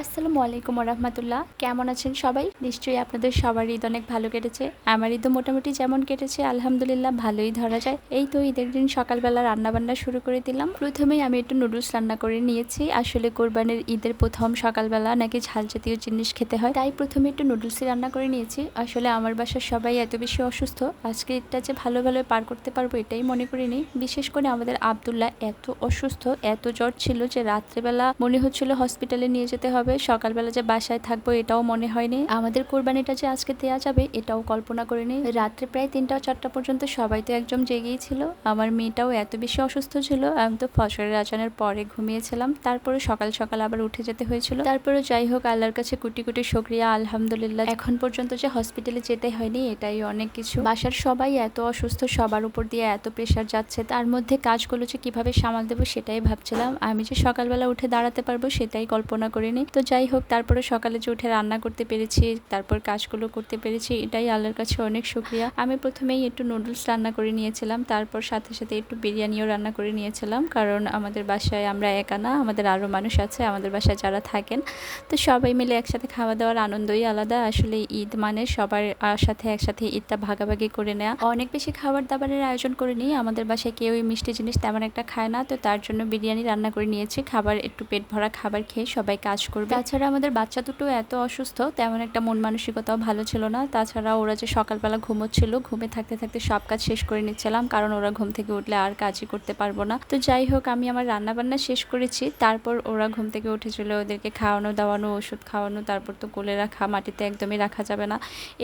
আসসালামু আলাইকুম রহমতুল্লাহ কেমন আছেন সবাই? নিশ্চয়ই আপনাদের সবার ঈদ অনেক ভালো কেটেছে। আমার ঈদও মোটামুটি যেমন কেটেছে, আলহামদুলিল্লাহ ভালোই ধরা যায়। এই তো ঈদের দিন সকালবেলা রান্নাবান্না শুরু করে দিলাম। প্রথমেই আমি একটু নুডলস রান্না করে নিয়েছি। আসলে কোরবানির ঈদের প্রথম সকালবেলা নাকি ঝাল জাতীয় জিনিস খেতে হয়। তাই প্রথমে একটু নুডলসই রান্না করে নিয়েছি। আসলে আমার বাসার সবাই এত বেশি অসুস্থ। আজকে ঈদটা যে ভালো ভালো পার করতে পারব এটাই মনে করিনি। বিশেষ করে আমাদের আবদুল্লাহ এত অসুস্থ, এত জ্বর ছিল যে রাত্রেবেলা মনে হচ্ছিল হসপিটালে নিয়ে যেতে হবে। সকালবেলা যে বাসায় থাকব এটাও মনে হয়নি। আমাদের কোরবানিটা যে আজকে দেওয়া যাবে এটাও কল্পনা করিনি। রাত্রে প্রায় তিনটা চারটা পর্যন্ত সবাই তো একদম জেগেই ছিল। আমার মেয়েটাও এত বেশি অসুস্থ ছিল, আমি তো ফসলের আচানের পরে ঘুমিয়েছিলাম। তারপরে সকাল সকাল আবার উঠে যেতে হয়েছিল। তারপরে যাই হোক, আল্লাহর কাছে কুটি কুটি শুক্রিয়া, আলহামদুলিল্লাহ। এখন পর্যন্ত যে হসপিটালে যেতে হয়নি, এটাই অনেক কিছু। বাসার সবাই এত অসুস্থ, সবার উপর দিয়ে এত প্রেশার যাচ্ছে, তার মধ্যে কাজগুলো যে কীভাবে সামাল দেবো সেটাই ভাবছিলাম। আমি যে সকালবেলা উঠে দাঁড়াতে পারব সেটাই কল্পনা করিনি। তো যাই হোক, তারপরে সকালে যে উঠে রান্না করতে পেরেছি, তারপর কাজগুলো করতে পেরেছি, এটাই আল্লাহর কাছে অনেক শুক্রিয়া। আমি প্রথমেই একটু নুডলস রান্না করে নিয়েছিলাম, তারপর সাথে সাথে একটু বিরিয়ানিও রান্না করে নিয়েছিলাম, কারণ আমাদের বাসায় আমরা একা না, আমাদের আরও মানুষ আছে, আমাদের বাসায় যারা থাকেন, তো সবাই মিলে একসাথে খাওয়া দাওয়ার আনন্দই আলাদা। আসলে ঈদ মানে সবার সাথে একসাথে ঈদটা ভাগাভাগি করে নেওয়া অনেক বেশি খাবার দাবারের আয়োজন করে নিই, আমাদের বাসায় কেউই মিষ্টি জিনিস তেমন একটা খায় না, তো তার জন্য বিরিয়ানি রান্না করে নিয়েছি, খাবার একটু পেট ভরা খাবার খেয়ে সবাই কাজ করবে? তাছাড়া আমাদের বাচ্চা দুটো এত অসুস্থ, তেমন একটা মন মানসিকতাও ভালো ছিল না। তাছাড়া ওরা যে সকালবেলা ঘুমোচ্ছিল, ঘুমে থাকতে থাকতে সব কাজ শেষ করে নিচ্ছিলাম, কারণ ওরা ঘুম থেকে উঠলে আর কাজই করতে পারব না। তো যাই হোক, আমি আমার রান্না বান্না শেষ করেছি, তারপর ওরা ঘুম থেকে উঠেছিল ওদেরকে খাওয়ানো, দাওয়ানো, ওষুধ খাওয়ানো, তারপর তো কোলে রাখা, মাটিতে একদমই রাখা যাবে না।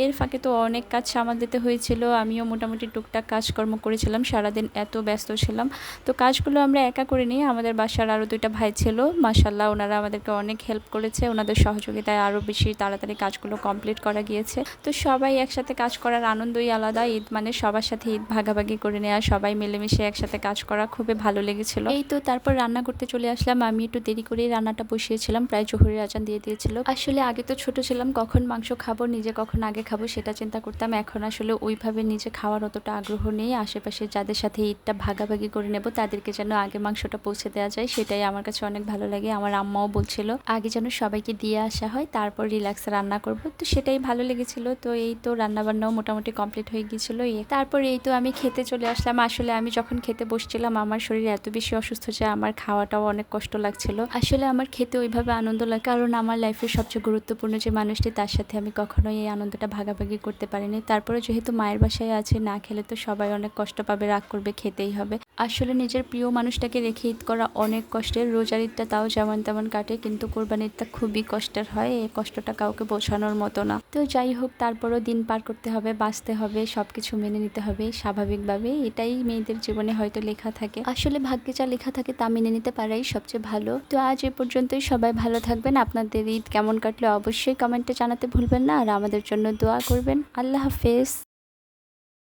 এর ফাঁকে তো অনেক কাজ সামাল দিতে হয়েছিল, আমিও মোটামুটি টুকটাক কাজকর্ম করেছিলাম, সারাদিন এত ব্যস্ত ছিলাম। তো কাজগুলো আমরা একা করে নিই আমাদের বাসার আরও দুইটা ভাই ছিল মাসাল্লাহ ওনারা আমাদেরকে অনেক হেল্প করেছে, ওনাদের সহযোগিতায় আরও বেশি তাড়াতাড়ি কাজগুলো কমপ্লিট করা গিয়েছে। তো সবাই একসাথে কাজ করার আনন্দই আলাদা। ঈদ মানে সবার সাথে ঈদ ভাগাভাগি করে নেওয়া সবাই মিলেমিশে একসাথে কাজ করা খুবই ভালো লেগেছিল। এই তো তারপর রান্না করতে চলে আসলাম। আমি একটু দেরি করেই রান্নাটা বসিয়েছিলাম, প্রায় জোহরের আজান দিয়ে দিয়েছিল। আসলে আগে তো ছোট ছিলাম, কখন মাংস খাব, নিজে কখন আগে খাব সেটা চিন্তা করতাম। এখন আসলে ওইভাবে নিজে খাওয়ার অতটা আগ্রহ নেই। আশেপাশে যাদের সাথে ঈদটা ভাগাভাগি করে নেব, তাদেরকে যেন আগে মাংসটা পৌঁছে দেওয়া যায়, সেটাই আমার কাছে অনেক ভালো লাগে। আমার আম্মাও বলছিল, আগে যেন সবাইকে দিয়ে আসা হয়, তারপর রিল্যাক্স রান্না করব। তো সেটাই ভালো লেগেছিল। তো এই তো রান্না বান্নাও মোটামুটি কমপ্লিট হয়ে গিয়েছিল। তারপর এই তো আমি খেতে চলে আসলাম। আসলে আমি যখন খেতে বসছিলাম, আমার শরীর এত বেশি অসুস্থ যে আমার খাওয়াটাও অনেক কষ্ট লাগছিল। আসলে আমার খেতে ওইভাবে আনন্দ লাগে, কারণ আমার লাইফের সবচেয়ে গুরুত্বপূর্ণ যে মানুষটি, তার সাথে আমি কখনোই এই আনন্দটা ভাগাভাগি করতে পারিনি। তারপরে যেহেতু মায়ের বাসায় আছে, না খেলে তো সবাই অনেক কষ্ট পাবে, রাগ করবে, খেতেই হবে। আসলে নিজের প্রিয় মানুষটাকে রেখে ঈদ করা অনেক কষ্টের। রোজার ঈদটা তাও যেমন তেমন কাটে, কিন্তু কোরবানিরটা খুবই কষ্টের হয়, এই কষ্টটা কাউকে বোঝানোর মতো না। তো যাই হোক, তারপরও দিন পার করতে হবে, বাঁচতে হবে সব কিছু মেনে নিতে হবে স্বাভাবিকভাবে এটাই মেয়েদের জীবনে হয়তো লেখা থাকে। আসলে ভাগ্যে যা লেখা থাকে তা মেনে নিতে পারাই সবচেয়ে ভালো। তো আজ এ পর্যন্তই, সবাই ভালো থাকবেন। আপনাদের ঈদ কেমন কাটলে অবশ্যই কমেন্টে জানাতে ভুলবেন না। আর আমাদের জন্য দোয়া করবেন। আল্লাহ হাফেজ।